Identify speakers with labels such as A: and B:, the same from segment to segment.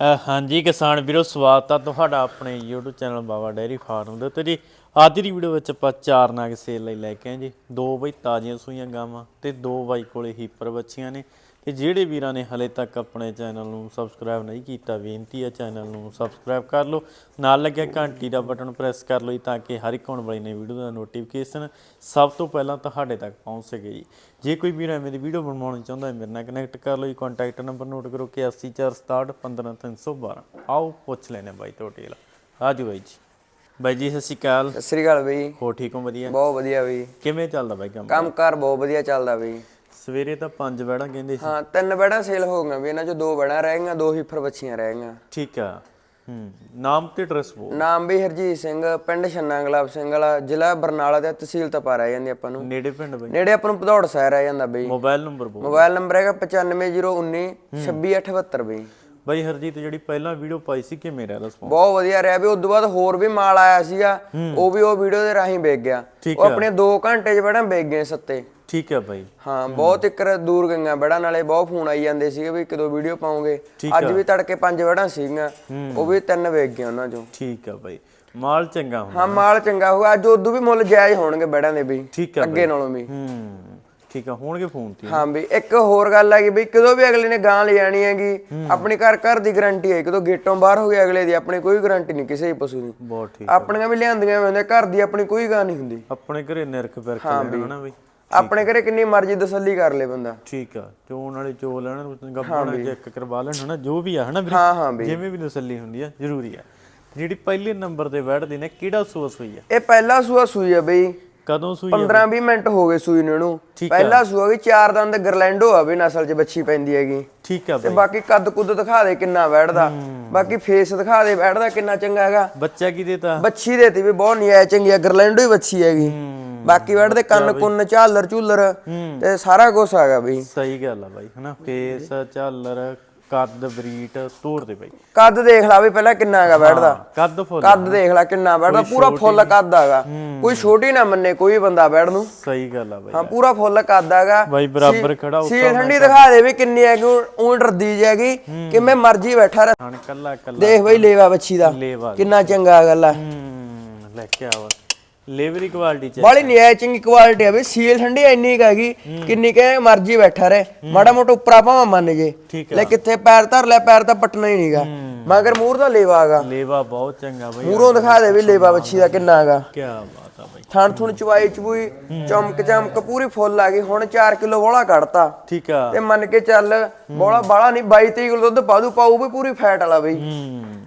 A: ਹਾਂਜੀ ਕਿਸਾਨ ਵੀਰੋ, ਸਵਾਗਤ ਆ ਤੁਹਾਡਾ ਆਪਣੇ YouTube channel Baba dairy farm ਦੇ ਉੱਤੇ ਜੀ। ਅੱਜ ਦੀ ਵੀਡੀਓ ਵਿੱਚ ਆਪਾਂ ਚਾਰ ਨਾਗ ਸੇਲ ਲਈ ਲੈ ਕੇ ਆਏ ਜੀ। ਦੋ ਬਈ ਤਾਜ਼ੀਆਂ ਸੂਈਆਂ ਗਾਵਾਂ ਤੇ ਦੋ ਬਾਈ ਕੋਲੇ ਹੀਪਰ ਬੱਚੀਆਂ ਨੇ। ਤੇ ਜਿਹੜੇ ਵੀਰਾਂ ਨੇ ਹਲੇ ਤੱਕ ਆਪਣੇ ਚੈਨਲ ਨੂੰ ਸਬਸਕ੍ਰਾਈਬ ਨਹੀਂ ਕੀਤਾ ਬੇਨਤੀ ਹੈ ਚੈਨਲ ਨੂੰ ਸਬਸਕ੍ਰਾਈਬ ਕਰ ਲਓ। ਨਾਲ ਲੱਗਿਆ ਘੰਟੀ ਦਾ ਬਟਨ ਪ੍ਰੈਸ ਕਰ ਲਓ ਤਾਂ ਕਿ ਹਰ ਇੱਕ ਆਉਣ ਵਾਲੀ ਨਵੀਂ ਵੀਡੀਓ ਦਾ ਨੋਟੀਫਿਕੇਸ਼ਨ ਸਭ ਤੋਂ ਪਹਿਲਾਂ ਤੁਹਾਡੇ ਤੱਕ ਪਹੁੰਚ ਸਕੇ ਜੀ। ਜੇ ਕੋਈ ਵੀਰ ਐਵੇਂ ਦੀ ਵੀਡੀਓ ਬਣਵਾਉਣੀ ਚਾਹੁੰਦਾ ਹੈ ਮੇਰੇ ਨਾਲ ਕਨੈਕਟ ਕਰ ਲਓ ਜੀ। ਕੰਟੈਕਟ ਨੰਬਰ ਨੋਟ ਕਰੋ ਕਿ 80467 15312 ਆਓ ਪੁੱਛ ਲੈਣੇ ਬਾਈ ਤੋਂ ਡਿਟੇਲ ਆਜੋ ਬਾਈ ਜੀ। ਬਾਈ ਜੀ ਸਤਿ ਸ਼੍ਰੀ ਅਕਾਲ।
B: ਸਤਿ ਸ੍ਰੀ ਅਕਾਲ ਬਈ।
A: ਹੋ ਠੀਕ ਹੋ? ਵਧੀਆ?
B: ਬਹੁਤ ਵਧੀਆ ਬਈ।
A: ਕਿਵੇਂ ਚੱਲਦਾ ਬਾਈ ਕੰਮ?
B: ਕੰਮਕਾਰ ਬਹੁਤ ਵਧੀਆ ਚੱਲਦਾ ਬਈ।
A: ਸਵੇਰੇ ਤਾਂ ਪੰਜ ਬੈੜਾਂ ਕਹਿੰਦੇ ਸੀ।
B: ਹਾਂ ਤਿੰਨ ਬੈੜਾਂ ਸੇਲ ਹੋ ਗਈਆਂ ਵੀ ਇਹਨਾਂ ਚੋਂ ਦੋ ਬੈੜਾਂ ਰਹਿ ਗਈਆਂ ਦੋ ਹੀਫਰ ਬੱਚੀਆਂ ਰਹਿ ਗਈਆਂ।
A: ਠੀਕ ਆ। ਹੂੰ ਨਾਮ ਤੇ ਐਡਰੈਸ ਬੋਲ।
B: ਨਾਮ ਵੀ ਹਰਜੀਤ ਸਿੰਘ ਪਿੰਡ ਛੰਨਾ ਗੁਲਾਬ ਸਿੰਘ ਵਾਲਾ ਜ਼ਿਲ੍ਹਾ ਬਰਨਾਲਾ ਤੇ ਤਹਿਸੀਲ ਤਪਾ ਰਹਿ ਜਾਂਦੀ ਆਪਾਂ ਨੂੰ।
A: ਨੇੜੇ ਪਿੰਡ ਬਾਈ।
B: ਨੇੜੇ ਆਪਾਂ ਨੂੰ ਭਦੌੜ ਸਾਹਿਬ ਰਹਿ ਜਾਂਦਾ ਬਈ।
A: ਮੋਬਾਈਲ ਨੰਬਰ ਬੋਲ।
B: ਮੋਬਾਈਲ ਨੰਬਰ ਹੈਗਾ 95019 26872 ਬਈ।
A: ਬਾਈ ਹਰਜੀਤ ਜਿਹੜੀ ਪਹਿਲਾਂ ਵੀਡੀਓ ਪਾਈ ਸੀ ਕਿਵੇਂ ਰਿਹਾ ਰਿਸਪੌਂਸ
B: ਬਹੁਤ ਵਧੀਆ ਰਿਹਾ ਵੀ ਉਸ ਤੋਂ ਬਾਅਦ ਹੋਰ ਵੀ ਮਾਲ ਆਇਆ ਸੀਗਾ ਉਹ ਵੀ ਉਹ ਵੀਡੀਓ ਦੇ ਰਾਹੀਂ ਵੇਚ ਗਿਆ। ਉਹ ਆਪਣੇ 2 ਘੰਟੇ 'ਚ ਬੜਾ ਵੇਚ ਗਏ ਸੱਤੇ
A: ਠੀਕ ਹੈ ਬਾਈ।
B: ਹਾਂ ਬਹੁਤ ਇੱਕ ਦੂਰ ਗਈਆਂ ਬੜਾ ਨਾਲੇ ਬਹੁਤ ਫੋਨ ਆਈ ਜਾਂਦੇ ਸੀਗੇ ਵੀ ਕਦੋਂ ਵੀਡੀਓ ਪਾਉਂਗੇ। ਅੱਜ ਵੀ ਤੜਕੇ ਪੰਜ ਵੜਾਂ ਸੀਗੀਆਂ ਉਹ ਵੀ ਤਿੰਨ ਵੇਚ ਗਏ ਉਹਨਾਂ ਚੋਂ।
A: ਠੀਕ ਆ ਬਾਈ। ਮਾਲ ਚੰਗਾ ਹੁੰਦਾ।
B: ਹਾਂ ਮਾਲ ਚੰਗਾ ਹੋਊਗਾ। ਅੱਜ ਉਦੋਂ ਵੀ ਮੁੱਲ ਜਾਇਜ਼ ਹੋਣਗੇ ਬੜਾਂ ਦੇ ਵੀ
A: ਠੀਕ
B: ਅੱਗੇ ਨਾਲੋਂ ਵੀ।
A: ਹੂੰ ਠੀਕ ਆ ਹੋਣਗੇ ਫੋਨ ਤੇ।
B: ਹਾਂ ਵੀ ਇੱਕ ਹੋਰ ਗੱਲ ਹੈਗੀ ਵੀ ਕਦੋਂ ਵੀ ਅਗਲੇ ਨੇ ਗਾਂ ਲੈ ਜਾਣੀ ਹੈਗੀ। ਆਪਣੀ ਘਰ ਘਰ ਦੀ ਗਾਰੰਟੀ ਹੈ। ਕਦੋਂ ਗੇਟੋਂ ਬਾਹਰ ਹੋ ਗਿਆ ਅਗਲੇ ਦੀ ਆਪਣੀ ਕੋਈ ਗਾਰੰਟੀ ਨਹੀਂ ਕਿਸੇ ਪਸ਼ੂ ਦੀ।
A: ਬਹੁਤ ਠੀਕ
B: ਆਪਣੀਆਂ ਵੀ ਲਿਆਂਦੀਆਂ ਹੁੰਦੀਆਂ ਘਰ ਦੀ ਆਪਣੀ ਕੋਈ ਗਾਂ ਨਹੀਂ ਹੁੰਦੀ।
A: ਆਪਣੇ ਘਰੇ ਨਿਰਖ ਪਰਖ ਲੈਣਾ ਹਨਾ ਬਈ।
B: ਆਪਣੇ ਘਰੇ ਕਿੰਨੀ ਮਰਜ਼ੀ ਤਸੱਲੀ ਕਰ ਲੇ ਬੰਦਾ।
A: ਠੀਕ ਆ ਚੋਣ ਵਾਲੇ ਚੋ ਲੈਣ ਗੱਪਣਾ ਚੈੱਕ ਕਰਵਾ ਲੈਣ ਹਨਾ ਜੋ ਵੀ ਆ ਹਨਾ ਵੀਰੇ? ਜਿਵੇਂ ਵੀ ਤਸੱਲੀ ਹੁੰਦੀ ਆ ਜ਼ਰੂਰੀ ਆ। ਜਿਹੜੀ ਪਹਿਲੇ ਨੰਬਰ ਤੇ ਬੈਠਦੀ ਨੇ ਕਿਹੜਾ ਸੋਸ ਹੋਈ ਆ?
B: ਇਹ ਪਹਿਲਾ ਸੂਆ ਸੂਈ ਹੈ ਬਈ।
A: ਕਦੋਂ ਸੂਈ ਆ
B: 15 20 ਮਿੰਟ ਹੋ ਗਏ ਸੂਈ ਨੂੰ ਇਹਨੂੰ।
A: ਆ।
B: ਪਹਿਲਾ ਸੂਆ ਵੀ ਚਾਰ ਦੰਦ ਗਰਲੈਂਡੋ ਆ ਵੀ ਨਸਲ 'ਚ ਬੱਚੀ ਪੈਂਦੀ ਹੈਗੀ।
A: ਠੀਕ ਆ
B: ਤੇ
A: ਬਾਈ।
B: ਬਾਕੀ ਕੱਦ ਕੁੱਦ ਦਿਖਾ ਦੇ ਕਿੰਨਾ ਬੈਠਦਾ। ਬਾਕੀ ਫੇਸ ਦਿਖਾ ਦੇ ਬੈਠਦਾ ਕਿੰਨਾ ਚੰਗਾ ਹੈਗਾ।
A: ਬੱਚਾ ਕੀ ਦੇਤਾ?
B: ਬੱਚੀ ਦੇਤੀ ਵੀ ਬਹੁਤ ਨਿਆਇ ਚੰਗੀ ਆ ਗਰਲੈਂਡੋ ਹੀ ਬੱਚੀ ਹੈਗੀ। ਬਾਕੀ ਬੈਠਦੇ ਕੰਨ ਕੁੰਨ ਝਾਲਰ ਝੂਲਰ ਤੇ ਸਾਰਾ ਕੁਝ ਹੈਗਾ ਬਈ।
A: ਸਹੀ ਗੱਲ ਆ ਬਾਈ ਹਨਾ? ਫੇਸ ਝਾਲਰ ਕੱਦ ਬਰੀਟ ਤੋੜ ਦੇ ਬਾਈ।
B: ਕੱਦ ਦੇਖ ਲਾ ਵੀ ਪਹਿਲਾਂ ਕਿੰਨਾ ਹੈਗਾ ਬੈਠਦਾ
A: ਕੱਦ ਫੁੱਲ
B: ਕੱਦ ਦੇਖ ਲੈ ਕਿੰਨਾ ਬੈਠਦਾ ਪੂਰਾ ਫੁੱਲ ਕੱਦ ਹੈਗਾ। ਕੋਈ ਛੋਟੀ ਨਾ ਮੰਨੇ ਕੋਈ ਬੰਦਾ ਬੈਠ ਨੂੰ।
A: ਸਹੀ ਗੱਲ ਆ ਬਾਈ।
B: ਹਾਂ ਪੂਰਾ ਫੁੱਲ ਕੱਦ ਹੈਗਾ।
A: ਬਾਈ ਬਰਾਬਰ ਖੜਾ
B: ਸੀ ਠੰਡੀ ਦਿਖਾ ਦੇ ਵੀ ਕਿੰਨੀ ਹੈਗੀ ਉਹ ਡਰਦੀ ਜਾਗੀ ਕਿਵੇਂ ਮਰਜ਼ੀ ਬੈਠਾ ਰਹਿ।
A: ਹਣ ਕੱਲਾ ਕੱਲਾ
B: ਦੇਖ ਬਈ ਲੇਵਾ ਬੱਚੀ ਦਾ।
A: ਲੇਵਾ
B: ਕਿੰਨਾ ਚੰਗਾ ਗੱਲ ਆ।
A: ਹੂੰ ਲੈ ਕੇ ਆਵਾ ਲੇਵਰੀ ਕੁਆਲਿਟੀ ਚ
B: ਬਾਲੀ ਨਿਆਇ ਚੰਗੀ ਕੁਆਲਿਟੀ ਆ ਬਈ ਸੀਲ ਠੰਡੀ ਇੰਨੀ ਕੁ ਹੈਗੀ ਕਿੰਨੀ ਕਹੇ ਮਰਜ਼ੀ ਬੈਠਾ ਰਹੇ। ਮਾੜਾ ਮੋਟਾ ਉੱਪਰਾ ਭਾਵੇਂ ਮੰਨ ਜੇ ਲੈ ਕਿੱਥੇ ਪੈਰ ਧਰ ਲੈ ਪੈਰ ਤਾਂ ਪਟਣਾ ਹੀ ਨਹੀਂਗਾ। ਮਗਰ ਮੂਰ ਦਾ ਲੇਵਾ ਹੈਗਾ।
A: ਲੇਵਾ ਬਹੁਤ ਚੰਗਾ ਬਾਈ
B: ਮੂਰੋਂ ਦਿਖਾ ਦੇ ਵੀ ਲੇਵਾ ਬੱਚੀ ਦਾ ਕਿੰਨਾ ਹੈਗਾ।
A: ਕੀ ਬਾਤ ਆ ਬਾਈ।
B: ਥਣ ਥੁਣ ਚਵਾਈ ਚਬੂਈ ਚਮਕ ਚਮਕ ਪੂਰੀ ਫੁੱਲ ਆ ਗਈ। ਹੁਣ 4 ਕਿਲੋ ਬੋਲਾ ਕੱਢਤਾ।
A: ਠੀਕ ਆ।
B: ਤੇ ਮੰਨ ਕੇ ਚੱਲ ਬੋਲਾ ਬਾਲਾ ਨਹੀਂ 22 23 ਕਿਲੋ ਦੁੱਧ ਪਾਦੂ ਪਾਊ ਵੀ ਪੂਰੀ ਫੈਟ ਵਾਲਾ ਬਈ।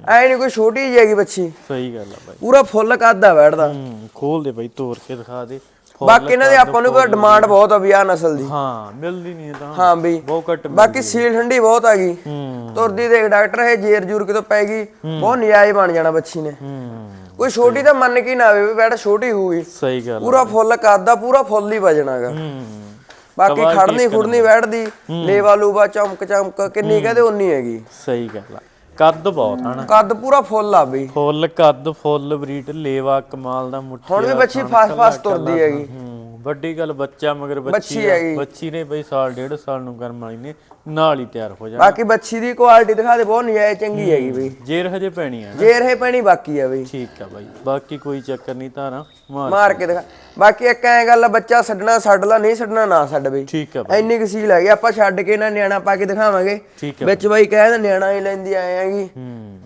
B: ਐ ਨਹੀਂ ਕੋਈ ਛੋਟੀ ਜਿਹੀ ਹੈਗੀ ਬੱਚੀ।
A: ਸਹੀ ਗੱਲ ਆ ਬਾਈ।
B: ਪੂਰਾ ਫੁੱਲ ਕੱਦਾ ਬੈਠਦਾ।
A: ਹੂੰ ਖੋਲ ਦੇ ਬਾਈ ਤੋੜ ਕੇ ਦਿਖਾ ਦੇ।
B: ਬਾਕੀ ਇਹਨਾਂ ਦੇ ਆਪਾਂ ਨੂੰ ਕੋਈ ਡਿਮਾਂਡ ਬਹੁਤ ਆ ਵੀ ਆ ਨਸਲ ਦੀ।
A: ਹਾਂ ਮਿਲਦੀ ਨਹੀਂ ਤਾਂ।
B: ਹਾਂ ਬਈ
A: ਬਹੁਤ ਘੱਟ
B: ਬਾਕੀ ਸੀਲ ਠੰਡੀ ਬਹੁਤ ਆ ਗਈ।
A: ਹੂੰ।
B: ਤੁਰਦੀ ਦੇਖ ਡਾਕਟਰ ਇਹ ਜੇਰ ਜੂਰ ਕਿਤੋਂ ਪੈ ਗਈ। ਬਹੁਤ ਨਿਆਏ ਬਣ ਜਾਣਾ ਬੱਚੀ ਨੇ।
A: ਹੂੰ।
B: ਕੋਈ ਛੋਟੀ ਤਾਂ ਮੰਨ ਕੇ ਨਾ ਆਵੇ ਵੀ ਬੈਠ ਛੋਟੀ ਹੋਊਗੀ।
A: ਸਹੀ ਗੱਲ।
B: ਪੂਰਾ ਫੁੱਲ ਕੱਦਾ ਪੂਰਾ ਫੁੱਲ ਹੀ ਵਜਣਾਗਾ
A: ਹੂੰ।
B: ਬਾਕੀ ਖੜਨੀ ਖੁੜਨੀ ਬੈਠਦੀ। ਲੇਵਾ ਲੂਵਾ ਚਮਕ ਚਮਕ ਕਿੰਨੀ ਕਹਦੇ ਉਨੀ ਹੈਗੀ।
A: ਸਹੀ ਗੱਲ ਆ। ਕੱਦ ਬਹੁਤ ਹਨਾ।
B: ਕੱਦ ਪੂਰਾ ਫੁੱਲ ਆ ਬਈ।
A: ਫੁੱਲ ਕੱਦ ਫੁੱਲ ਬਰੀਟ ਲੇਵਾ ਕਮਾਲ ਦਾ ਮੁੱਠੀ
B: ਹੁਣ ਵੀ ਬੱਚੀ ਫਾਸ ਫਾਸ ਤੁਰਦੀ ਹੈਗੀ।
A: ਵੱਡੀ ਗੱਲ ਬੱਚਾ ਮਗਰ ਬੱਚੀ
B: ਬੱਚੀ
A: ਆ।
B: ਹੈਗੀ।
A: ਬੱਚੀ ਨੇ ਬਈ ਸਾਲ ਡੇਢ ਸਾਲ ਨੂੰ ਕਰਮ ਵਾਲੀ ਨੇ ਨਾਲ ਹੀ ਤਿਆਰ ਹੋ ਜਾਣਾ।
B: ਬਾਕੀ ਬੱਚੀ ਦੀ ਕੁਆਲਿਟੀ ਦਿਖਾ ਦੇ ਬਹੁਤ ਨਿਆਏ ਚੰਗੀ ਹੈਗੀ ਬਈ।
A: ਜੇਰ ਹਜੇ ਪੈਣੀ ਆ ਨਾ।
B: ਜੇਰ ਹੈ ਪੈਣੀ ਬਾਕੀ ਆ ਬਈ।
A: ਠੀਕ ਆ ਬਾਈ ਬਾਕੀ ਕੋਈ ਚੱਕਰ ਨਹੀਂ ਧਾਰਾਂ ਮਾਰ
B: ਮਾਰ ਕੇ ਦਿਖਾ। ਬਾਕੀ ਇੱਕ ਐ ਗੱਲ ਆ, ਬੱਚਾ ਛੱਡਣਾ ਛੱਡ ਲਾ ਨਹੀਂ ਛੱਡਣਾ ਨਾ ਛੱਡ ਬਈ।
A: ਠੀਕ ਆ ਬਾਈ।
B: ਇੰਨੀ ਕੁ ਸੀਲ ਹੈਗੀ ਆਪਾਂ ਛੱਡ ਕੇ ਨਾ ਨਿਆਣਾ ਪਾ ਕੇ ਦਿਖਾਵਾਂਗੇ।
A: ਠੀਕ ਆ
B: ਵਿੱਚ ਬਾਈ। ਕਹਿੰਦਾ ਨਿਆਣਾ ਹੀ ਲੈਂਦੀ ਆਏ ਹੈਗੀ।
A: ਹੂੰ।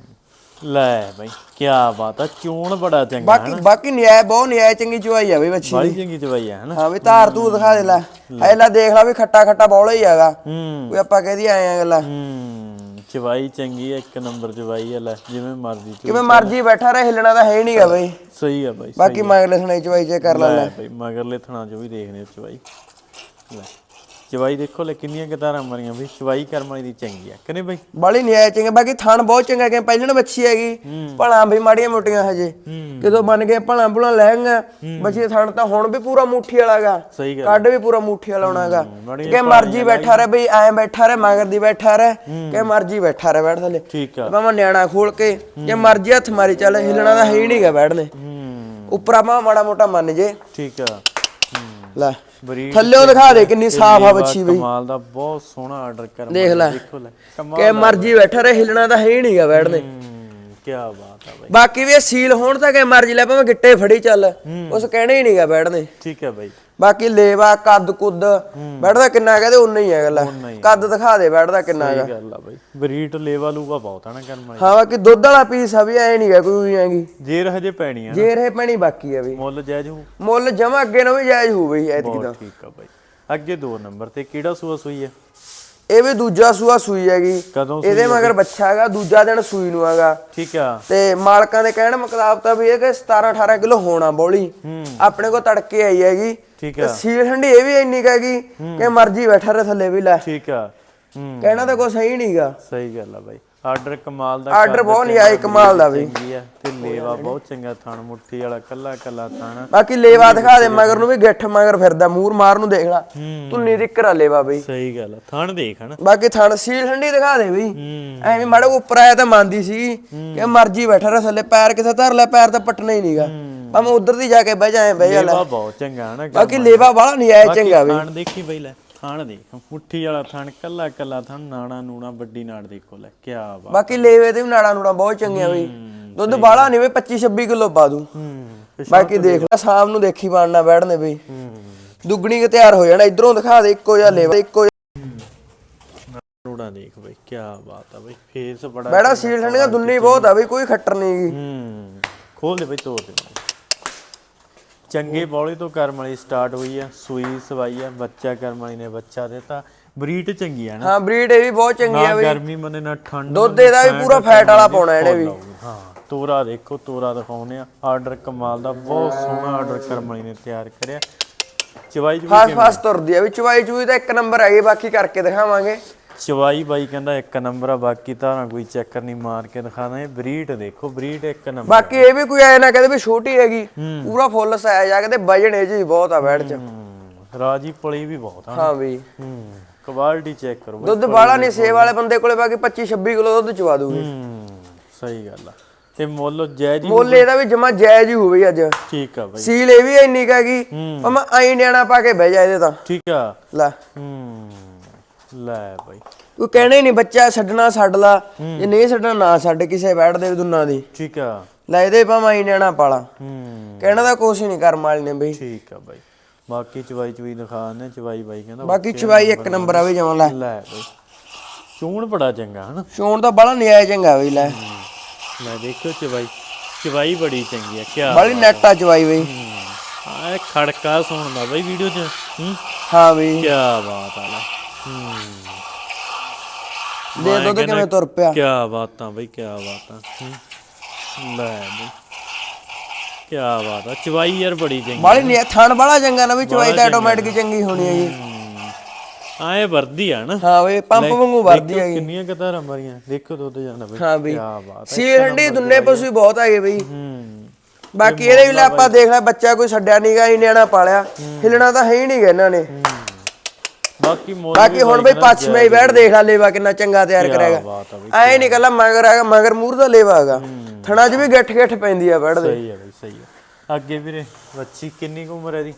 A: ਲੈ ਬਾਈ ਕੀ ਬਾਤ ਆ ਚੋਣ ਬੜਾ ਚੰਗਾ
B: ਬਾਕੀ ਬਾਕੀ ਨਿਆਏ ਬਹੁਤ ਨਿਆਏ ਚੰਗੀ ਚੁਆਈ ਆ ਬਈ ਬੱਚੀ
A: ਬੜੀ
B: ਦੀ।
A: ਚੰਗੀ ਚਵਾਈ ਆ ਹਨਾ?
B: ਹਾਂ ਵੀ ਧਾਰ ਤੂੰ ਦਿਖਾ ਦੇ ਲੈ। ਐ ਲੈ ਦੇਖ ਲਾ ਵੀ ਖੱਟਾ ਖੱਟਾ ਬੌਲਾ ਹੀ ਹੈਗਾ।
A: ਹੂੰ।
B: ਕੋਈ ਆਪਾਂ ਕਹਦੀ ਆਏ ਆ ਗੱਲਾਂ।
A: ਹੂੰ ਚਵਾਈ ਚੰਗੀ ਆ ਇੱਕ ਨੰਬਰ ਚਵਾਈ ਆ ਲੈ ਜਿਵੇਂ ਮਰਜ਼ੀ ਚੋ
B: ਕਿਵੇਂ ਮਰਜ਼ੀ ਬੈਠਾ ਰਹੇ ਹਿੱਲਣਾ ਤਾਂ ਹੈ ਨਹੀਂਗਾ ਬਈ।
A: ਸਹੀ ਆ ਬਾਈ
B: ਬਾਕੀ ਮਗਲੇ ਸੁਣਾਈ ਚਵਾਈ ਚੈੱਕ ਕਰ ਲੈ
A: ਲੈ ਬਈ ਮਗਰਲੇ ਥਣਾ ਜੋ ਵੀ ਦੇਖਦੇ ਹੋ ਚਵਾਈ ਲੈ। ਚਵਾਈ ਦੇਖੋ ਲੈ ਕਿੰਨੀਆਂ ਗਤਾਰਾਂ ਮਰੀਆਂ ਬਈ ਚਵਾਈ ਕਰਮ ਵਾਲੀ ਦੀ ਚੰਗੀ ਆ ਕਨੇ ਬਈ?
B: ਬਾਲੀ ਨਿਆਏ ਚੰਗੇ ਬਾਕੀ ਥਣ ਬਹੁਤ ਚੰਗਾ ਕਿ ਪਹਿਲਣ ਬੱਚੀ ਹੈਗੀ। ਭਲਾ ਵੀ ਮਾੜੀਆਂ ਮੋਟੀਆਂ ਹਜੇ। ਕਿਦੋਂ ਬਣ ਗਏ ਭਲਾ ਭੁਲਾ ਲੈਂਗਾ ਬੱਚੀ ਦੇ ਥਣ ਤਾਂ ਹੁਣ ਵੀ ਪੂਰਾ ਮੁੱਠੀ ਵਾਲਾਗਾ ਕੱਢ ਵੀ ਪੂਰਾ ਮੁੱਠੀ ਵਾਲਾ ਹੋਣਾਗਾ ਕਿ ਮਰਜ਼ੀ ਬੈਠਾ ਰਹੇ ਬਈ। ਐਂ ਬੈਠਾ ਰਹੇ ਮਗਰ ਦੀ ਬੈਠਾ ਰਹੇ ਕਿ ਮਰਜ਼ੀ ਬੈਠਾ ਰਹੇ ਬੈਠ ਥੱਲੇ।
A: ਠੀਕ ਆ।
B: ਬਾਮਾ ਨਿਆਣਾ ਖੋਲ ਕੇ ਕਿ ਮਰਜ਼ੀ ਹੱਥ ਮਾਰੀ ਚੱਲ ਹਿੱਲਣਾ ਤਾਂ ਹੈ ਹੀ ਨਹੀਂਗਾ ਬੈਠਨੇ ਉੱਪਰਾਂ ਮਾ ਮਾੜਾ ਮੋਟਾ ਮੰਨ ਜੇ।
A: ਠੀਕ ਆ।
B: ਲੈ।
A: ਬਰੀਡ
B: ਥੱਲਿਓਂ ਦਿਖਾ ਦੇ ਕਿੰਨੀ ਸਾਫ਼ ਆ ਬੱਚੀ ਬਈ।
A: ਕਮਾਲ ਦਾ ਬਹੁਤ ਸੋਹਣਾ ਆਰਡਰ ਕਰ
B: ਦੇਖ ਲੈ। ਕਿ ਮਰਜ਼ੀ ਬੈਠਾ ਰਹੇ ਹਿਲਣਾ ਤਾਂ ਹੈ ਹੀ ਨਹੀਂਗਾ ਬੈਠਦੇ
A: ਕੀ ਬਾਤ ਆ ਬਾਈ।
B: ਬਾਕੀ ਵੀ ਸੀਲ ਹੋਣ ਤਾਂ ਕਿ ਮਰਜ਼ੀ ਲੈ ਭਾਵੇਂ ਗਿੱਟੇ ਫੜੀ ਚੱਲ ਉਸ ਕਹਿਣੇ ਹੀ ਨਹੀਂਗਾ ਬੈਠਦੇ
A: ਠੀਕ ਹੈ ਬਾਈ।
B: ਬਾਕੀ ਲੇਵਾ ਕੱਦ ਕੁੱਦ ਬੈਠਦਾ ਕਿੰਨਾ ਕਹਦੇ ਉਨਾ ਹੀ
A: ਉਨਾ ਹੀ।
B: ਕੱਦ ਦਿਖਾ ਦੇ ਬੈਠਦਾ ਕਿੰਨਾ ਹੈਗਾ।
A: ਸਹੀ ਗੱਲ ਆ ਬਾਈ। ਬਰੀਡ ਲੇਵਾ ਲੂਗਾ ਬਹੁਤ ਆ ਨਾ ਕਰਮ
B: ਹਾਂ ਬਾਕੀ ਦੁੱਧ ਵਾਲਾ ਪੀਸ ਆ ਵੀ ਐ ਨਹੀਂਗਾ ਕੋਈ ਹੈਗੀ।
A: ਜੇਰ ਹਜੇ ਪੈਣੀ ਆ ਨਾ।
B: ਜੇਰ ਇਹ ਪੈਣੀ ਬਾਕੀ ਆ ਵੀ।
A: ਮੁੱਲ ਜਾਇਜ਼ ਹੋਊ।
B: ਮੁੱਲ ਜਮਾ ਅੱਗੇ ਨੂੰ ਵੀ ਜਾਇਜ਼ ਹੋਊ ਬਈ ਐਤਕੀ ਦਾ
A: ਬਹੁਤ ਠੀਕ ਆ ਬਾਈ। ਅੱਗੇ ਦੋ ਨੰਬਰ ਤੇ ਕਿਹੜਾ ਸੂਆ ਸੂਈ ਹੈ
B: ਇਹ ਵੀ ਦੂਜਾ ਸੂਆ ਸੂਈ ਹੈਗੀ।
A: ਕਦੋਂ
B: ਇਹਦੇ ਮਗਰ ਬੱਚਾ ਹੈਗਾ ਦੂਜਾ ਦਿਨ ਸੂਈ ਨੂੰ ਹੈਗਾ।
A: ਠੀਕ ਆ।
B: ਤੇ ਮਾਲਕਾਂ ਦੇ ਕਹਿਣ ਮੁਤਾਬਕ ਵੀ ਇਹ ਕਿ 17 18 ਕਿਲੋ ਹੋਣਾ ਬੋਲੀ।
A: ਹੂੰ।
B: ਆਪਣੇ ਕੋ ਤੜਕੇ ਆਈ ਹੈਗੀ।
A: ਠੀਕ
B: ਤੇ
A: ਆ।
B: ਸੀਲ ਠੰਡੀ ਇਹ ਵੀ ਇੰਨੀ ਕੁ ਹੈਗੀ ਕਿ ਮਰਜ਼ੀ ਬੈਠਾ ਰਹੇ ਥੱਲੇ ਵੀ ਲੈ।
A: ਠੀਕ ਆ। ਹੂੰ।
B: ਕਹਿਣਾ ਤਾਂ ਕੋਈ ਸਹੀ ਨਹੀਂਗਾ
A: ਸਹੀ ਗੱਲ ਆ ਬਾਈ। ਆਰਡਰ ਕਮਾਲ ਦਾ
B: ਆਰਡਰ ਬਹੁਤ ਨਜਾਇਜ਼ ਕਮਾਲ ਦਾ ਵੀ।
A: ਆ ਤੇ ਲੇਵਾ ਬਹੁਤ ਚੰਗਾ ਥਣ ਮੁੱਠੀ ਵਾਲਾ ਕੱਲਾ ਕੱਲਾ ਥਣ।
B: ਬਾਕੀ ਲੇਵਾ ਦਿਖਾ ਦੇ ਮਗਰ ਨੂੰ ਵੀ ਗਿੱਠ ਮਗਰ ਫਿਰਦਾ ਮੂਰ ਮਾਰ ਨੂੰ ਦੇਖ ਲਾ।
A: ਹੂੰ।
B: ਤੁੰਨੀ ਦੀ ਘਰਾ ਲੇਵਾ ਬਈ।
A: ਸਹੀ ਗੱਲ ਆ ਥਣ ਦੇਖ ਹਨਾ।
B: ਬਾਕੀ ਥਣ ਸੀਲ ਠੰਡੀ ਦਿਖਾ ਦੇ ਬਈ। ਐਵੇਂ ਮਾੜਾ ਉੱਪਰ ਆਇਆ ਤਾਂ ਮੰਨਦੀ ਸੀ ਕਿ ਮਰਜ਼ੀ ਬੈਠਾ ਰਹੇ ਥੱਲੇ ਪੈਰ ਕਿਥੇ ਧਰ ਲੈ ਪੈਰ ਤਾਂ ਪਟਣਾ ਹੀ ਨਹੀਂਗਾ ਭਾਵੇਂ ਉਧਰ ਦੀ ਜਾ ਕੇ ਬਹਿ ਜਾਏ ਬਹਿ ਜਾ ਲੈ।
A: ਲੇਵਾ ਬਹੁਤ ਚੰਗਾ ਹਨਾ
B: ਬਾਕੀ ਲੇਵਾ ਬਾਹਲਾ ਨਹੀਂ ਆਇਆ ਚੰਗਾ ਬਈ
A: ਥਣ ਦੇਖੀ ਬਈ ਲੈ ਥਣ ਦੇਖ ਮੁੱਠੀ ਵਾਲਾ ਥਣ ਕੱਲਾ ਕੱਲਾ ਥਣ ਨਾੜਾ ਨੂਣਾ ਵੱਡੀ ਨਾੜ ਦੇਖੋ ਲੈ ਕੀ ਬਾਤ
B: ਬਾਕੀ ਲੇਵੇ ਦੇ ਵੀ ਨਾੜਾ ਨੂੜਾ ਬਹੁਤ ਚੰਗੀਆਂ ਬਈ। ਦੁੱਧ ਬਾਹਲਾ ਨਹੀਂ ਬਈ 25 26 ਕਿਲੋ ਪਾ ਦੂੰ।
A: ਹੂੰ
B: ਬਾਕੀ ਦੇਖ ਲੈ ਸ਼ਾਮ ਨੂੰ ਦੇਖੀ ਬਣਨਾ ਬੈਠਨੇ ਬਈ।
A: ਹੂੰ।
B: ਦੁੱਗਣੀ ਕਿ ਤਿਆਰ ਹੋ ਜਾਣਾ ਇਧਰੋਂ ਦਿਖਾ ਦੇ ਇੱਕੋ ਜਿਹਾ ਲੇਵਾ ਇੱਕੋ
A: ਨੂੜਾ ਦੇਖ ਬਈ ਕੀ ਬਾਤ ਆ ਬਈ ਫੇਸ ਬੜਾ
B: ਬੈੜਾ ਸੀਲ ਠੰਡੀਆਂ ਦੁੰਨੀ ਬਹੁਤ ਆ ਬਈ ਕੋਈ ਖੱਟਰ ਨਹੀਂ
A: ਹੂੰ ਖੋਲ ਦੇ ਬਈ ਤੋੜ ਦੇ ਚੰਗੇ ਬੌਲੇ ਤੋਂ ਕਰਮ ਵਾਲੀ ਸਟਾਰਟ ਹੋਈ ਆ ਸੂਈ ਸਵਾਈ ਆ ਬੱਚਾ ਕਰਮ ਵਾਲੀ ਨੇ ਬੱਚਾ ਦਿੱਤਾ। ਬਰੀਡ ਚੰਗੀ ਆ ਨਾ।
B: ਹਾਂ ਬਰੀਡ ਇਹ ਵੀ ਬਹੁਤ ਚੰਗੀ ਆ
A: ਨਾ
B: ਬਈ
A: ਗਰਮੀ ਮੰਨੇ ਨਾ ਠੰਡ
B: ਦੁੱਧ ਇਹਦਾ ਵੀ ਪੂਰਾ ਫੈਟ ਵਾਲਾ ਪਾਉਣਾ ਇਹਨੇ ਵੀ।
A: ਹਾਂ ਤੋਰਾ ਦੇਖੋ ਤੋਰਾ ਦਿਖਾਉਨੇ ਆ। ਆਰਡਰ ਕਮਾਲ ਦਾ ਬਹੁਤ ਸੋਹਣਾ ਆਰਡਰ ਕਰਮ ਵਾਲੀ ਨੇ ਤਿਆਰ ਕਰਿਆ। ਚਵਾਈ ਜੀ
B: ਫਾਸਟ ਫਾਸਟ ਤੁਰਦੀ ਆ। ਵੀ ਚਵਾਈ ਚੂਈ ਤਾਂ ਇੱਕ ਨੰਬਰ ਹੈਗੀ ਬਾਕੀ ਕਰਕੇ ਦਿਖਾਵਾਂਗੇ।
A: ਚਵਾਈ ਬਾਈ ਕਹਿੰਦਾ ਇੱਕ ਨੰਬਰ ਆ ਬਾਕੀ ਧਾਰਾਂ ਕੋਈ ਚੱਕਰ ਨਹੀਂ ਮਾਰ ਕੇ ਦਿਖਾਣਾ ਇਹ ਬਰੀਡ ਦੇਖੋ ਬਰੀਡ ਇੱਕ ਨੰਬਰ
B: ਬਾਕੀ ਇਹ ਵੀ ਕੋਈ ਐ ਨਾ ਕਹਦੇ ਵੀ ਛੋਟੀ ਹੈਗੀ ਪੂਰਾ ਫੁੱਲ ਸਾਇਆ ਜਾ ਕੇ ਵਜਣ ਇਹ ਜੀ ਬਹੁਤ ਆ ਬੈਠ ਚ।
A: ਰਾਜੀ ਪਲੀ ਵੀ ਬਹੁਤ ਆ
B: ਹਾਂ ਬਈ
A: ਹੂੰ ਕੁਆਲਿਟੀ ਚੈੱਕ ਕਰੋ।
B: ਦੁੱਧ ਬਾਲਾ ਨਹੀਂ ਸੇਵ ਵਾਲੇ ਬੰਦੇ ਕੋਲੇ ਬਾਕੀ 25 26 ਕਿਲੋ ਦੁੱਧ ਚਵਾ ਦੂਗੇ।
A: ਹੂੰ ਸਹੀ ਗੱਲ ਆ। ਤੇ ਮੁੱਲ ਜਾਇਜ਼ ਹੀ
B: ਮੁੱਲ ਇਹਦਾ ਵੀ ਜਮਾ ਜਾਇਜ਼ ਹੀ ਹੋਵੇ ਅੱਜ।
A: ਠੀਕ ਆ ਬਾਈ।
B: ਸੀਲ ਇਹ ਵੀ ਇੰਨੀ ਕੁ ਹੈਗੀ ਮੈਂ ਆਈ ਨਿਆਣਾ ਪਾ ਕੇ ਬਹਿ ਜਾ ਇਹਦੇ ਤਾਂ।
A: ਠੀਕ ਆ।
B: ਲੈ।
A: ਹੂੰ। ਲੈ ਬਾਈ।
B: ਕੋਈ ਕਹਿਣਾ ਹੀ ਨਹੀਂ ਬੱਚਾ ਛੱਡਣਾ ਛੱਡ ਲਾ। ਜੇ ਨਹੀਂ ਛੱਡਣਾ ਨਾ ਛੱਡ ਕਿਸੇ ਬੈਠ ਦੇ ਦੁੰਨਾ ਦੀ।
A: ਠੀਕ ਆ।
B: ਲੈ ਇਹਦੇ ਭਾਵੇਂ ਆਈ ਨਿਆਣਾ ਪਾਲਾ।
A: ਹੂੰ।
B: ਕਹਿਣਾ ਤਾਂ ਕੁਛ ਨਹੀਂ ਕਰਮ ਵਾਲੇ ਨੇ ਬਈ।
A: ਠੀਕ ਆ ਬਾਈ। ਬਾਕੀ ਚਵਾਈ ਚਵਾਈ ਦਿਖਾ ਨੇ ਚਵਾਈ ਬਾਈ ਕਹਿੰਦਾ
B: ਬਾਕੀ ਚਵਾਈ ਇੱਕ ਨੰਬਰ ਆਵੇ ਜਮਾਂ ਲੈ।
A: ਲੈ ਬਾਈ। ਚੂਣ ਬੜਾ ਚੰਗਾ ਹਨਾ?
B: ਸ਼ੋਣ ਤਾਂ ਬੜਾ ਨਿਆਇ ਚੰਗਾ ਬਈ ਲੈ।
A: ਲੈ ਦੇਖੋ ਚਵਾਈ। ਚਵਾਈ ਬੜੀ ਚੰਗੀ ਆ ਕਿਆ
B: ਬੜੀ ਨੈਟਾ ਚਵਾਈ ਬਈ।
A: ਆ ਖੜਕਾ ਸੁਣਦਾ ਬਾਈ ਵੀਡੀਓ 'ਚ ਹੂੰ?
B: ਹਾਂ ਬਈ।
A: ਕੀ ਬਾਤ ਆ ਲੈ। ਹੂੰ
B: ਦੇ ਦੁੱਧ ਕਿਵੇਂ ਤੁਰ ਪਿਆ।
A: ਕੀ ਬਾਤਾਂ ਬਈ ਕੀ ਬਾਤਾਂ। ਲੈ ਬਈ ਕੀ ਬਾਤ। ਆ ਚਵਾਈ ਯਾਰ ਬੜੀ ਚੰਗੀ।
B: ਬਾਲੀ ਨਹੀਂ ਥਣ ਬੜਾ ਚੰਗਾ ਨਾ ਵੀ ਚਵਾਈ ਤਾਂ ਆਟੋਮੈਟਿਕ ਚੰਗੀ ਹੋਣੀ ਹੈ। ਜੀ
A: ਆਏ ਵਰਦੀ ਆ ਨਾ।
B: ਹਾਂ ਬਈ ਪੰਪ ਵਾਂਗੂ ਵਰਦੀ ਹੈਗੀ।
A: ਕਿੰਨੀਆਂ ਕਤਾਰਾਂ ਮਰੀਆਂ। ਦੇਖੋ ਦੁੱਧ ਜਾਂਦਾ ਬਈ
B: ਹਾਂ ਬਈ।
A: ਕੀ ਬਾਤ। ਆ
B: ਸੀ ਠੰਡੀ ਦੁੰਨੇ ਪਸ਼ੂ ਬਹੁਤ ਹੈਗੇ ਬਈ।
A: ਹੂੰ।
B: ਬਾਕੀ ਇਹਦੇ ਵੀ ਲੈ ਆਪਾਂ ਦੇਖ ਲੈ ਬੱਚਾ ਕੋਈ ਛੱਡਿਆ ਨਹੀਂਗਾ ਹੀ ਨਿਆਣਾ ਪਾਲਿਆ। ਹਿਲਣਾ ਤਾਂ ਹੈ ਹੀ ਨਹੀਂਗਾ ਇਹਨਾਂ ਨੇ।
A: ਬਾਕੀ ਮੋਲ
B: ਬਾਕੀ ਹੁਣ ਬਈ ਪਛਮੇ ਹੀ ਬੈਠ ਦੇਖ ਲੈ ਲੇਵਾ ਕਿੰਨਾ ਚੰਗਾ ਤਿਆਰ ਕਰਿਆਗਾ ਐ ਨਹੀਂ ਕੱਲਾ ਮਗਰ ਹੈਗਾ ਮਗਰ ਮੂਰ ਦਾ ਲੇਵਾ ਹੈਗਾ। ਥਣਾ 'ਚ ਵੀ ਗੱਠ ਗੱਠ ਪੈਂਦੀ ਆ ਬੈਠ ਦੇ
A: ਸਹੀ ਹੈ ਬਈ ਸਹੀ ਹੈ ਅੱਗੇ ਵੀਰੇ ਬੱਚੀ ਕਿੰਨੀ ਕੁ ਉਮਰ ਹੈ ਦੀ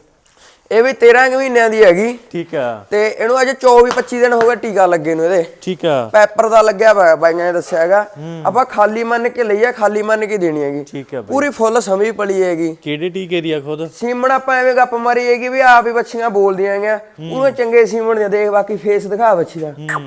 B: ਇਹ ਵੀ 13 ਕੁ ਮਹੀਨਿਆਂ ਦੀ ਹੈਗੀ।
A: ਠੀਕ ਆ।
B: ਤੇ ਇਹਨੂੰ ਅਜੇ 24 25 ਦਿਨ ਹੋ ਗਏ ਟੀਕਾ ਲੱਗੇ ਨੂੰ ਇਹਦੇ।
A: ਠੀਕ ਆ।
B: ਪੈਪਰ ਦਾ ਲੱਗਿਆ ਹੋਇਆ ਬਾਈਆਂ ਨੇ ਦੱਸਿਆ ਹੈਗਾ। ਆਪਾਂ ਖਾਲੀ ਮੰਨ ਕੇ ਲਈਆ ਖਾਲੀ ਮੰਨ ਕੇ ਦੇਣੀ ਹੈਗੀ।
A: ਠੀਕ ਆ
B: ਪੂਰੀ ਫੁੱਲ ਸਮੀ ਪਲੀ ਹੈਗੀ।
A: ਕਿਹੜੇ ਟੀਕੇ ਦੀ ਆ ਖੁਦ?
B: ਸੀਮਣ ਆਪਾਂ ਐਵੇਂ ਗੱਪ ਮਾਰੀ ਹੈਗੀ ਵੀ ਆਪ ਹੀ ਬੱਚੀਆਂ ਬੋਲਦੀਆਂ ਹੈਗੀਆਂ। ਉਹਨੂੰ ਚੰਗੇ ਸੀਮਣ ਦੀਆਂ ਦੇਖ ਬਾਕੀ ਫੇਸ ਦਿਖਾ ਬੱਚੀ ਦਾ।
A: ਹੂੰ।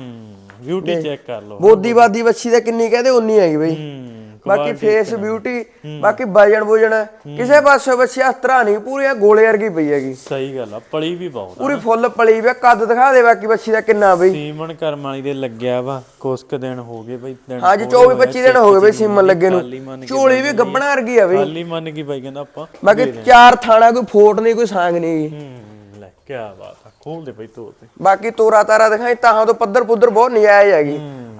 A: ਬਿਊਟੀ ਚੈੱਕ ਕਰ ਲਓ।
B: ਬੋਦੀ ਬਾਦੀ ਬੱਚੀ ਦਾ ਕਿੰਨੀ ਕਹਦੇ ਉਨੀ ਹੈਗੀ ਬਈ।
A: ਹੂੰ।
B: ਬਾਕੀ ਫੇਸ ਬਿਊਟੀ ਬਾਕੀ ਵਜਣ ਵੁਜਣ ਕਿਸੇ ਪਾਸੇ ਬੱਚੀ ਅਸਤਰਾ ਨਹੀਂ ਪੂਰੀਆਂ ਗੋਲੇ ਵਰਗੀ ਪਈ ਹੈਗੀ।
A: ਸਹੀ ਗੱਲ ਆ ਪਲੀ ਵੀ ਬਹੁਤ
B: ਪੂਰੀ ਫੁੱਲ ਪਲੀ ਵੀ ਕੱਦ ਦਿਖਾ ਦੇ ਬਾਕੀ ਬੱਚੀ ਦਾ ਕਿੰਨਾ ਬਈ।
A: ਸੀਮਨ ਕਰਮ ਵਾਲੀ ਦੇ ਲੱਗਿਆ ਵਾ ਕੁਛ ਕੁ ਦਿਨ ਹੋ ਗਏ ਬਈ ਦਿਨ
B: ਹਾਂਜੀ 24 25 ਦਿਨ ਹੋ ਗਏ ਬਈ ਸੀਮਨ ਲੱਗੇ ਨੂੰ। ਝੋਲੀ ਵੀ ਗੱਬਣਾ ਵਰਗੀ ਆ ਬਈ।
A: ਖਾਲੀ ਮੰਨ ਗਈ ਬਾਈ ਕਹਿੰਦਾ ਆਪਾਂ
B: ਬਾਕੀ ਚਾਰ ਥਾਣਾ ਕੋਈ ਫੋਟ ਨਹੀਂ ਕੋਈ ਸਾਂਗ ਨਹੀਂ
A: ਲੈ ਕੀ ਬਾਤ ਆ ਖੋਲ ਦੇ ਬਈ ਤੋਰ ਤੇ।
B: ਬਾਕੀ ਤੋਰਾ ਤਾਰਾ ਦਿਖਾਈ ਤਾਹਾਂ ਤੋਂ ਪੱਧਰ ਪੁੱਧਰ ਬਹੁਤ ਨਜਾਇਜ਼ ਹੈਗੀ।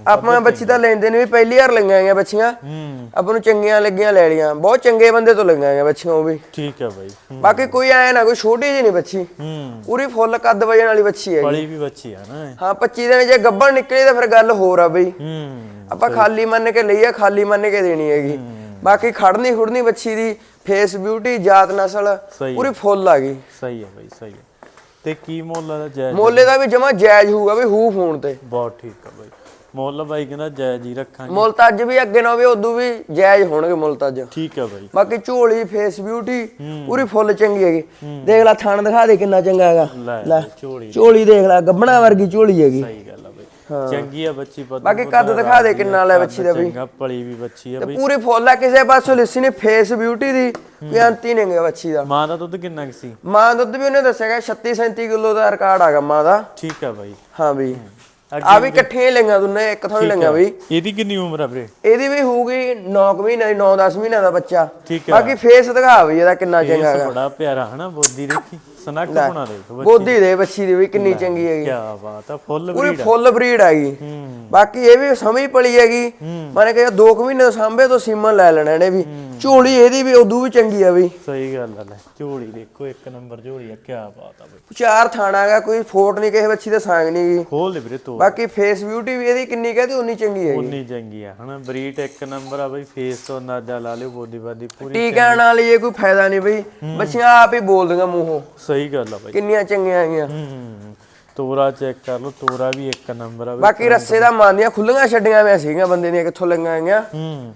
B: ਆਪਾਂ ਬੱਚੀ ਤਾਂ ਲੈਂਦੇ ਨੇ ਵੀ ਪਹਿਲੀ ਵਾਰ ਲਈਆਂ ਗਈਆਂ ਬੱਚੀਆਂ।
A: ਹੂੰ।
B: ਆਪਾਂ ਨੂੰ ਚੰਗੀਆਂ ਲੱਗੀਆਂ ਲੈ ਲੀਆਂ ਬਹੁਤ ਚੰਗੇ ਬੰਦੇ ਤੋਂ ਲਈਆਂ ਗਈਆਂ ਬੱਚੀਆਂ ਉਹ ਵੀ।
A: ਠੀਕ ਆ ਬਾਈ। ਹੂੰ।
B: ਬਾਕੀ ਕੋਈ ਐ ਨਾ ਕੋਈ ਛੋਟੀ ਜਿਹੀ ਨਹੀਂ ਬੱਚੀ।
A: ਹੂੰ।
B: ਪੂਰੀ ਫੁੱਲ ਕੱਦ ਵਜਣ ਵਾਲੀ ਬੱਚੀ ਹੈਗੀ।
A: ਪਲੀ ਵੀ ਬੱਚੀ ਆ ਨਾ।
B: ਹਾਂ 25 ਦਿਨ ਜੇ ਗੱਬਣ ਨਿਕਲੀ ਤਾਂ ਫਿਰ ਗੱਲ ਹੋਰ ਆ ਬਈ।
A: ਹੂੰ
B: ਆਪਾਂ ਖਾਲੀ ਮੰਨ ਕੇ ਲਈਆ ਖਾਲੀ ਮੰਨ ਕੇ ਦੇਣੀ ਹੈਗੀ। ਬਾਕੀ ਖੜਨੀ ਖੁੜਨੀ ਬੱਚੀ ਦੀ ਫੇਸ ਬਿਊਟੀ ਜਾਤ ਨਸਲ ਪੂਰੀ ਫੁੱਲ ਆ ਗਈ।
A: ਸਹੀ ਹੈ ਬਾਈ ਸਹੀ ਹੈ। ਤੇ ਕੀ ਮੁੱਲ ਦਾ ਜਾਇਜ਼
B: ਮੋਲੇ ਦਾ? ਵੀ ਜਮਾ ਜਾਇਜ਼ ਹੋਊਗਾ ਵੀ ਹੂ ਫੋਨ ਤੇ।
A: ਬਹੁਤ ਠੀਕ ਆ ਬਾਈ। ਮੁੱਲ ਬਾਈ ਕਹਿੰਦਾ ਜਾਇਜ਼ ਹੀ ਰੱਖਾਂਗੇ।
B: ਮੁੱਲ ਤਾਂ ਅੱਜ ਵੀ ਅੱਗੇ ਨਾ ਹੋਵੇ ਉਦੋਂ ਵੀ ਜਾਇਜ਼ ਹੋਣਗੇ ਮੁੱਲ ਤਾਂ ਅੱਜ
A: ਠੀਕ ਆ ਬਾਈ।
B: ਬਾਕੀ ਝੋਲੀ ਫੇਸ ਬਿਊਟੀ ਪੂਰੀ ਫੁੱਲ ਚੰਗੀ ਹੈਗੀ। ਦੇਖ ਲੈ ਥਣ ਦਿਖਾ ਦੇ ਕਿੰਨਾ ਚੰਗਾ ਹੈਗਾ।
A: ਲੈ ਬਈ, ਝੋਲੀ।
B: ਝੋਲੀ ਦੇਖ ਲੈ ਗੱਬਣਾ ਵਰਗੀ ਝੋਲੀ ਹੈਗੀ।
A: ਸਹੀ ਗੱਲ ਆ ਬਾਈ। ਚੰਗੀ ਆ ਬੱਚੀ ਪਤਾ
B: ਬਾਕੀ ਕੱਦ ਦਿਖਾ ਦੇ ਕਿੰਨਾ ਲੈ ਬੱਚੀ ਦਾ ਬਈ
A: ਚੰਗਾ ਪਲੀ ਵੀ ਬੱਚੀ ਆ ਬਈ।
B: ਪੂਰੀ ਫੁੱਲ ਆ ਕਿਸੇ ਪਾਸੋਂ ਲਿੱਸੀ ਨੇ ਫੇਸ ਬਿਊਟੀ ਦੀ ਕੋਈ ਅੰਤੀ ਨਹੀਂ ਗਾ ਬੱਚੀ ਦਾ।
A: ਮਾਂ ਦਾ ਦੁੱਧ ਕਿੰਨਾ ਸੀ?
B: ਮਾਂ ਦੁੱਧ ਵੀ ਉਹਨੇ ਦੱਸਿਆਗਾ 36 37 ਕਿਲੋ ਦਾ ਰਿਕਾਰਡ ਹੈਗਾ ਮਾਂ ਦਾ।
A: ਠੀਕ ਆ ਬਾਈ।
B: ਹਾਂ ਵੀ
A: ਅੱਗੇ
B: ਆ ਵੀ ਇਕੱਠੀਆਂ ਹੀ ਲਈਆਂ ਦੋਨੇ ਇੱਕ ਥਾਂ ਹੀ ਲਈਆਂ ਬਈ।
A: ਇਹਦੀ ਕਿੰਨੀ ਉਮਰ ਆ ਵੀਰੇ?
B: ਇਹਦੀ ਵੀ ਹੋਊਗੀ 9 ਮਹੀਨੇ ਦੀ 9-10 ਮਹੀਨਿਆਂ ਦਾ ਬੱਚਾ।
A: ਠੀਕ
B: ਬਾਕੀ ਫੇਸ ਦਿਖਾ ਬਈ ਇਹਦਾ ਕਿੰਨਾ ਚੰਗਾ ਹੈਗਾ।
A: ਬੜਾ ਪਿਆਰਾ ਹਨਾ ਬੋਦੀ ਦੇਖੀ। ਸਨੱਖ ਬਣਾ ਦੇ ਬੱਚੀ
B: ਬੋਦੀ ਦੇ ਬੱਚੀ ਦੀ ਵੀ ਕਿੰਨੀ ਚੰਗੀ ਹੈਗੀ।
A: ਕੀ ਬਾਤ ਆ ਫੁੱਲ
B: ਪੂਰੀ
A: ਬਰੀਡ
B: ਫੁੱਲ ਬਰੀਡ ਹੈਗੀ
A: ਹੂੰ।
B: ਬਾਕੀ ਇਹ ਵੀ ਸਮਝ ਪਲੀ ਹੈਗੀ। ਮਾਨੇ ਕਿ 2 ਮਹੀਨੇ ਸਾਂਭੇ ਤੋਂ ਸੀਮਨ ਲੈ ਲੈਣਾ ਇਹਨੇ ਵੀ। ਝੋਲੀ ਇਹਦੀ ਵੀ ਉਦੋਂ ਵੀ ਚੰਗੀ ਆ ਬਈ
A: ਸਹੀ ਗੱਲ ਆ ਲੈ ਝੋਲੀ ਦੇਖੋ ਇੱਕ ਨੰਬਰ ਝੋਲੀ ਆ ਕੀ ਬਾਤ ਆ ਬਈ
B: ਚਾਰ ਥਾਣਾ ਹੈਗਾ ਕੋਈ ਫੋਟ ਨਹੀਂ ਕਿਸੇ ਬੱਚੀ ਦਾ ਸਾਂਗ ਨਹੀਂ
A: ਖੋਲ ਦੇ ਵੀਰੇ ਤੋ
B: ਬਾਕੀ ਫੇਸ ਬਿਊਟੀ ਵੀ ਇਹਦੀ ਕਿੰਨੀ ਕਹਦੀ ਉਨੀ ਚੰਗੀ ਹੈਗੀ।
A: ਉਨੀ ਚੰਗੀ ਆ ਹਨਾ ਬਰੀਡ ਇੱਕ ਨੰਬਰ ਆ ਬਈ ਫੇਸ ਤੋਂ ਅੰਦਾਜ਼ਾ ਲਾ ਲਿਓ ਬੋਦੀ ਬਾਦੀ ਪੂਰੀ
B: ਟੀਕਾ ਨਾਲ ਇਹ ਕੋਈ ਫਾਇਦਾ ਨਹੀਂ ਬਈ। ਬੱਚੀਆਂ ਆਪ ਹੀ ਬੋਲਦੀਆਂ ਮੂੰਹੋਂ।
A: ਸਹੀ ਗੱਲ ਆ ਬਈ।
B: ਕਿੰਨੀਆਂ ਚੰਗੀਆਂ
A: ਹੂੰ ਤੋਰਾ ਚੈੱਕ ਕਰ ਲਓ ਤੋਰਾ ਵੀ ਇੱਕ ਨੰਬਰ ਆ ਬਈ।
B: ਬਾਕੀ ਰੱਸੇ ਦਾ ਮੰਨਦੀਆਂ ਖੁੱਲੀਆਂ ਛੱਡੀਆਂ ਮੈਂ ਸੀਗੀਆਂ ਬੰਦੇ ਦੀਆਂ ਕਿੱਥੋਂ ਲੰਗਾਂ ਆਈਆਂ।
A: ਹੂੰ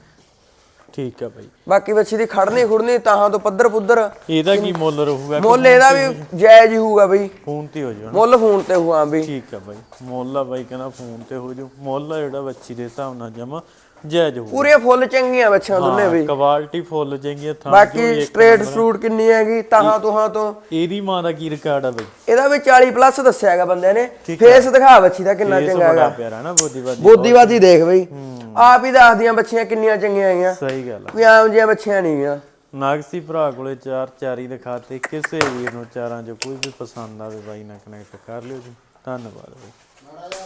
A: ਠੀਕ ਆ ਬਈ।
B: ਬਾਕੀ ਬੱਚੀ ਦੀ ਖੜਨੀ ਖੁੜਨੀ ਤਾਹਾਂ ਤੋਂ ਪੱਧਰ ਪੁੱਧਰ।
A: ਇਹਦਾ ਕੀ ਮੁੱਲ ਰਹੂਗਾ?
B: ਮੁੱਲ ਇਹਦਾ ਵੀ ਜਾਇਜ਼ ਹੀ ਹੋਊਗਾ ਬਈ।
A: ਫੋਨ ਤੇ ਹੋ ਜਾਣਾ।
B: ਮੁੱਲ ਫੋਨ ਤੇ ਹੋਊਗਾ ਵੀ।
A: ਠੀਕ ਆ ਬਾਈ। ਮੁੱਲ ਆ ਬਾਈ ਕਹਿੰਦਾ ਫੋਨ ਤੇ ਹੋ ਜਾਊ। ਮੁੱਲ ਆ ਜਿਹੜਾ ਬੱਚੀ ਦੇ ਹਿਸਾਬ ਨਾਲ ਜਮਾ। ਜਾਇਜ਼ ਹੋਊ
B: ਪੂਰੀਆਂ ਫੁੱਲ ਚੰਗੀਆਂ ਬੱਚੀਆਂ ਦੋਨੇ ਵੀ।
A: ਕੁਆਲਿਟੀ ਫੁੱਲ ਚੰਗੀ ਆ ਥਾਂ
B: ਬਾਕੀ ਸਟ੍ਰੇਟ ਫਰੂਟ ਕਿੰਨੀ ਹੈਗੀ? ਤਾਹਾਂ ਤੁਹਾਂ ਤੋਂ।
A: ਇਹਦੀ ਮਾਂ ਦਾ ਕੀ ਰਿਕਾਰਡ ਆ ਬਾਈ?
B: ਇਹਦਾ ਵੀ 40 ਪਲੱਸ ਦੱਸਿਆ ਹੈਗਾ ਬੰਦਿਆਂ ਨੇ। ਫੇਸ ਦਿਖਾ ਬੱਚੀ ਦਾ ਕਿੰਨਾ ਚੰਗਾ ਹੈਗਾ।
A: ਪਿਆਰਾ ਨਾ
B: ਬੋਦੀਵਾਦੀ ਦੇਖ ਬਈ। ਆਪ ਹੀ ਦੱਸਦੀਆਂ ਬੱਚੀਆਂ ਕਿੰਨੀਆਂ ਚੰਗੀਆਂ ਹੈਗੀਆਂ।
A: ਸਹੀ ਗੱਲ ਆ।
B: ਕੋਈ ਆਮ ਜਿਹੀਆਂ ਬੱਚੀਆਂ ਨਹੀਂ ਹੈਗੀਆਂ।
A: ਨਾਗਸੀ ਭਰਾ ਕੋਲੇ ਚਾਰ ਚਾਰੀ ਦਿਖਾਤੇ। ਕਿਸੇ ਵੀਰ ਨੂੰ ਚਾਰਾਂ ਚੋਂ ਕੋਈ ਵੀ ਪਸੰਦ ਆਵੇ ਬਾਈ ਨਾਲ ਕਨੈਕਟ ਕਰ ਲਿਓ ਜੀ। ਧੰਨਵਾਦ ਬਾਈ।